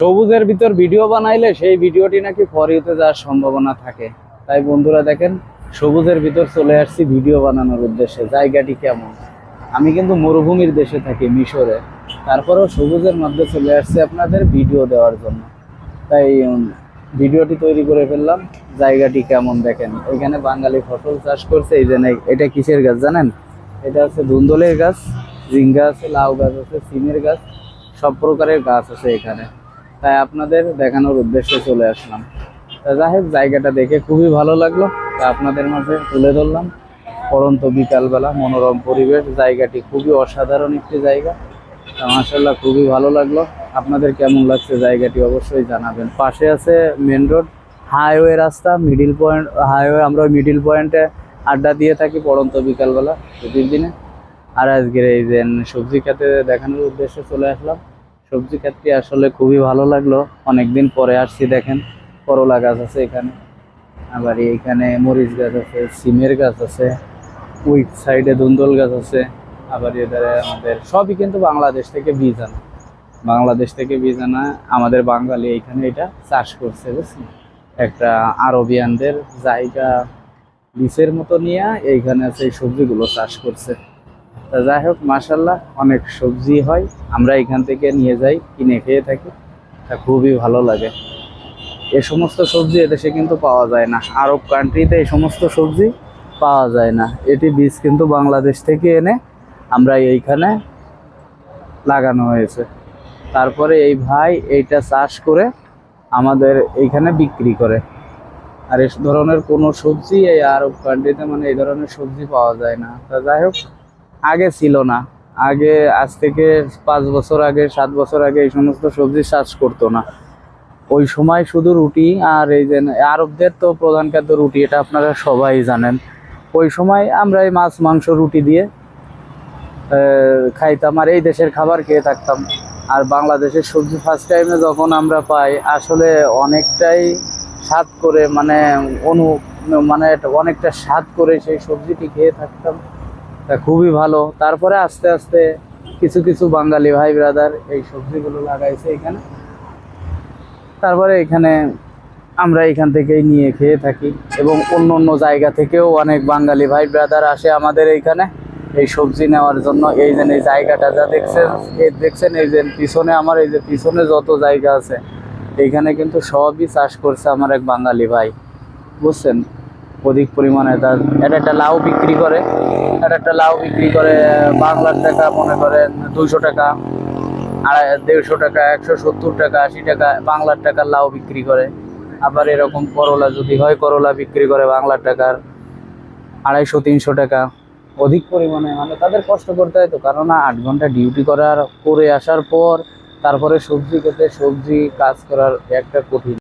সবুজের ভিতর ভিডিও বানাইলে সেই ভিডিওটি নাকি ফরিতে যাওয়ার সম্ভাবনা থাকে। তাই বন্ধুরা দেখেন, সবুজের ভিতর চলে আসছি ভিডিও বানানোর উদ্দেশ্যে। জায়গাটি কেমন? আমি কিন্তু মরুভূমির দেশে থাকি, মিশরে। তারপরেও সবুজের মধ্যে চলে আসছি আপনাদের ভিডিও দেওয়ার জন্য। তাই ভিডিওটি তৈরি করে ফেললাম। জায়গাটি কেমন দেখেন? এখানে বাঙালি ফসল চাষ করছে, এই যে না- এটা কিসের গাছ জানেন? এটা হচ্ছে ধুন্দলের গাছ, ঝিঙ্গা আছে, লাউ গাছ আছে, সিমের গাছ, সব প্রকারের গাছ আছে এখানে। তাই আপনাদের দেখানোর উদ্দেশ্যে চলে আসলাম। তা যাই হোক, জায়গাটা দেখে খুবই ভালো লাগল। তা আপনাদের মাঝে তুলে ধরলাম। পরন্ত বিকালবেলা মনোরম পরিবেশ, জায়গাটি খুবই অসাধারণ একটি জায়গা। তা মাসাল্লাহ খুবই ভালো লাগল। আপনাদের কেমন লাগছে জায়গাটি অবশ্যই জানাবেন। পাশে আছে মেন রোড হাইওয়ে রাস্তা মিডিল পয়েন্ট হাইওয়ে আমরা মিডিল পয়েন্টে আড্ডা দিয়ে থাকি পরন্ত বিকালবেলা, ছুটির দিনে। আর আজকের এই যে সবজি খেতে দেখানোর উদ্দেশ্যে চলে আসলাম। সবজি ক্ষেতটি আসলে খুবই ভালো লাগল। অনেকদিন পরে আসছি, দেখেন, করলা গাছ আছে এখানে। আবার এইখানে মরিচ গাছ আছে, সিমের গাছ আছে ওই সাইডে ধুন্দল গাছ আছে। আবার এধারে আমাদের, সবই কিন্তু বাংলাদেশ থেকে বীজ আনা। বাংলাদেশ থেকে বীজ আনা, আমাদের বাঙালি এইখানে এটা চাষ করছে, বুঝছেন? একটা আরবিয়ানদের জায়গা বীজের মতো নিয়ে এইখানে আছে এই সবজিগুলো চাষ করছে। তা যাই হোক মাসাল্লাহ অনেক সবজি হয়। আমরা এখান থেকে নিয়ে যাই, কিনে খেয়ে থাকি। তা খুবই ভালো লাগে। এ সমস্ত সবজি এদেশে কিন্তু পাওয়া যায় না। আরব কান্ট্রিতে এই সমস্ত সবজি পাওয়া যায় না। এটি বীজ কিন্তু বাংলাদেশ থেকে এনে আমরা এইখানে লাগানো হয়েছে। তারপরে এই ভাই এইটা চাষ করে আমাদের এইখানে বিক্রি করে। আর এই ধরনের কোনো সবজি এই আরব কান্ট্রিতে মানে এই ধরনের সবজি পাওয়া যায় না। তা যাই হোক আগে ছিল না। আগে আজ থেকে পাঁচ বছর আগে, সাত বছর আগে এই সমস্ত সবজি চাষ করতো না। ওই সময় শুধু রুটি আর এই যে আরবদের তো প্রধান খাদ্য রুটি, এটা আপনারা সবাই জানেন। ওই সময় আমরা এই মাছ, মাংস, রুটি দিয়ে খাইতাম আর এই দেশের খাবার খেয়ে থাকতাম। আর বাংলাদেশের সবজি ফার্স্ট টাইমে যখন আমরা পাই, আসলে অনেকটাই স্বাদ করে মানে অনু মানে অনেকটা স্বাদ করে সেই সবজিটি খেয়ে থাকতাম। তা খুবই ভালো। তারপরে আস্তে আস্তে কিছু কিছু বাঙালি ভাই ব্রাদার এই সবজিগুলো লাগাইছে এখানে। তারপরে এখানে আমরা এখান থেকেই নিয়ে খেয়ে থাকি এবং অন্য অন্য জায়গা থেকেও অনেক বাঙালি ভাই ব্রাদার আসে আমাদের এইখানে এই সবজি নেওয়ার জন্য। এই যে এই জায়গাটা যা দেখছেন এই দেখছেন, এই যে পিছনে আমার, এই যে পিছনে যত জায়গা আছে এইখানে কিন্তু সবই চাষ করছে আমার এক বাঙালি ভাই। বুঝছেন? অধিক পরিমাণে তার, এটা একটা লাউ বিক্রি করে। এটা একটা লাউ বিক্রি করে বাংলার টাকা মনে করেন, দুইশো টাকা, আড়াই, দেড়শো টাকা, একশো সত্তর টাকা, আশি টাকা, বাংলার টাকার লাউ বিক্রি করে। আবার এরকম করলা যদি হয়, করলা বিক্রি করে বাংলার টাকার আড়াইশো, তিনশো টাকা, অধিক পরিমাণে। মানে তাদের কষ্ট করতে হয় তো কারণ আট ঘণ্টা ডিউটি করার, করে আসার পর তারপরে সবজি খেতে, সবজি কাজ করার একটা কঠিন